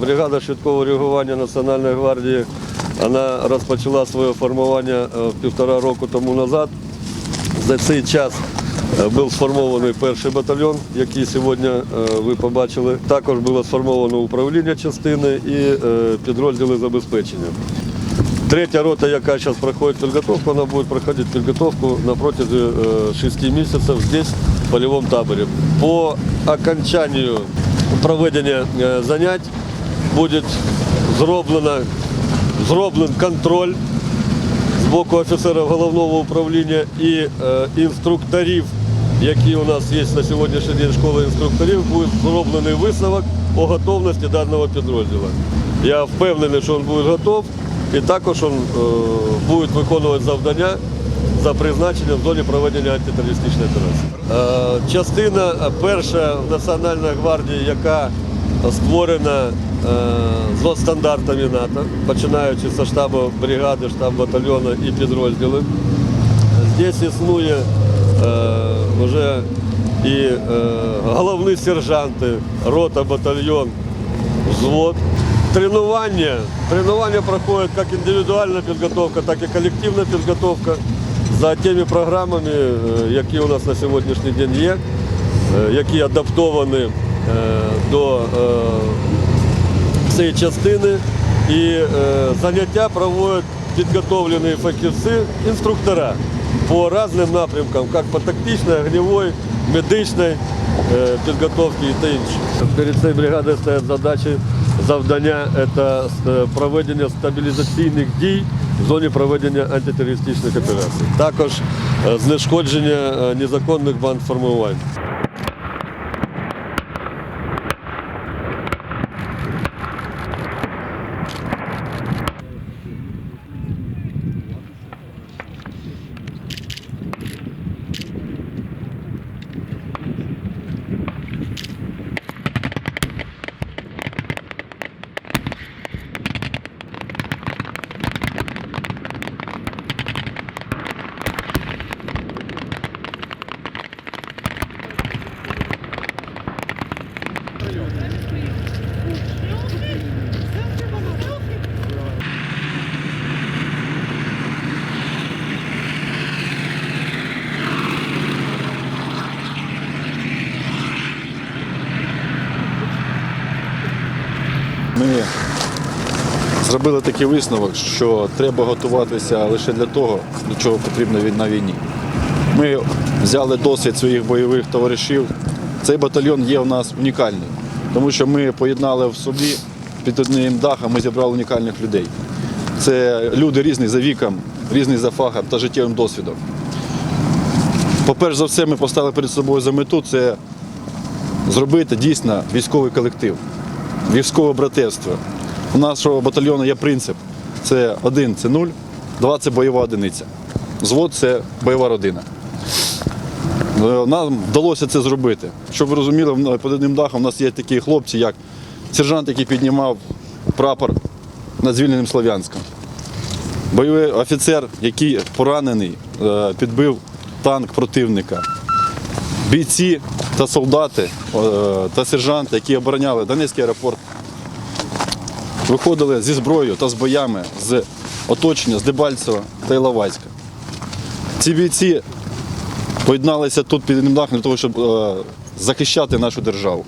бригада швидкого реагування Національної гвардії вона розпочала своє формування е, півтора року тому назад. За цей час е, був сформований перший батальйон, який сьогодні е, ви побачили. Також було сформовано управління частини і підрозділи забезпечення. Третя рота, яка зараз проходить підготовку, вона буде проходити підготовку на протязі 6 місяців здесь, в польовому таборі. По окончанню проведення занять буде зроблено, зроблений контроль з боку офіцерів головного управління і е, інструкторів, які у нас є на сьогоднішній день школи інструкторів, буде зроблений висновок по готовності даного підрозділу. Я впевнений, що він буде готов, і також він е, буде виконувати завдання за призначенням в зоні проведення антитерористичної операції. Е, частина перша Національної гвардії, яка створена з стандартами НАТО, починаючи зі штабу бригади, штаб батальйону і підрозділи. Здесь існує е, вже і е, головні сержанти, рота, батальйон, взвод. Тренування. Тренування проходять як індивідуальна підготовка, так і колективна підготовка за тими програмами, е, які у нас на сьогоднішній день є, е, які адаптовані е, до е, цієї частини. І е, заняття проводять підготовлені фахівці, інструктора по різним напрямкам, як по тактичній, огневой, медичній е, підготовці і та інше. Перед цією бригадою стоять задачі, завдання це е, проведення стабілізаційних дій в зоні проведення антитерористичних операцій. Також е, знешкодження е, незаконних бандформувань. Ми зробили такий висновок, що треба готуватися лише для того, для чого потрібно на війні. Ми взяли досвід своїх бойових товаришів. Цей батальйон є у нас унікальний, тому що ми поєднали в собі під одним дахом, ми зібрали унікальних людей. Це люди різні за віком, різні за фахом та життєвим досвідом. По-перше за все, ми поставили перед собою за мету це зробити дійсно військовий колектив, військове братерство. У нашого батальйону є принцип: це один це нуль, два це бойова одиниця. Звод це бойова родина. Е, Нам вдалося це зробити. Щоб ви розуміли, під одним дахом у нас є такі хлопці, як сержант, який піднімав прапор над звільненим Слов'янськом. Бойовий офіцер, який поранений, е, підбив танк противника бійці та солдати е, та сержанти, які обороняли Донецький аеропорт, виходили зі зброєю та з боями з оточення, з Дебальцева та Іловайська. Ці бійці поєдналися тут під одним дахом для того, щоб е, захищати нашу державу.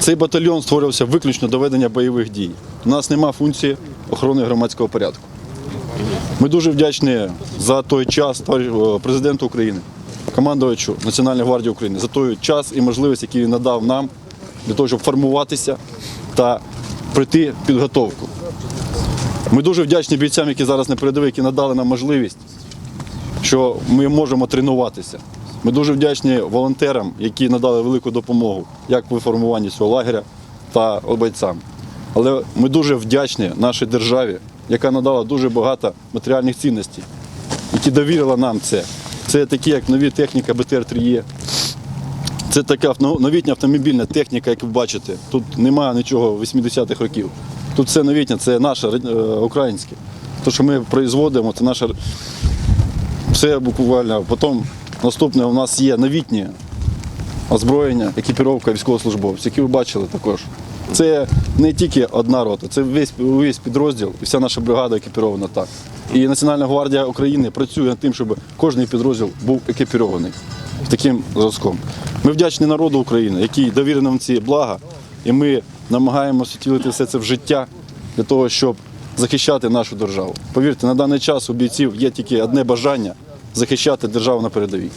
Цей батальйон створювався виключно до ведення бойових дій. У нас нема функції охорони громадського порядку. Ми дуже вдячні за той час е, президенту України, командувачу Національної гвардії України за той час і можливість, який він надав нам для того, щоб формуватися та пройти підготовку. Ми дуже вдячні бійцям, які зараз на передовій, які надали нам можливість, що ми можемо тренуватися. Ми дуже вдячні волонтерам, які надали велику допомогу як в формуванні цього лагеря та бойцям. Але ми дуже вдячні нашій державі, яка надала дуже багато матеріальних цінностей, які довірила нам це. Це такі, як нові техніка БТР-3Е. Це така новітня автомобільна техніка, як ви бачите. Тут немає нічого 80-х років. Тут все новітнє, це наше е, українське. Те, що ми производимо, це наше все буквально. Потім наступне у нас є новітнє озброєння, екіпіровка військовослужбовців, які ви бачили також. Це не тільки одна рота, це весь, весь підрозділ і вся наша бригада екіпірована так. І Національна гвардія України працює над тим, щоб кожен підрозділ був екіпірований таким зразком. Ми вдячні народу України, який довірив нам ці блага, і ми намагаємося втілити все це в життя для того, щоб захищати нашу державу. Повірте, на даний час у бійців є тільки одне бажання захищати державу на передовій.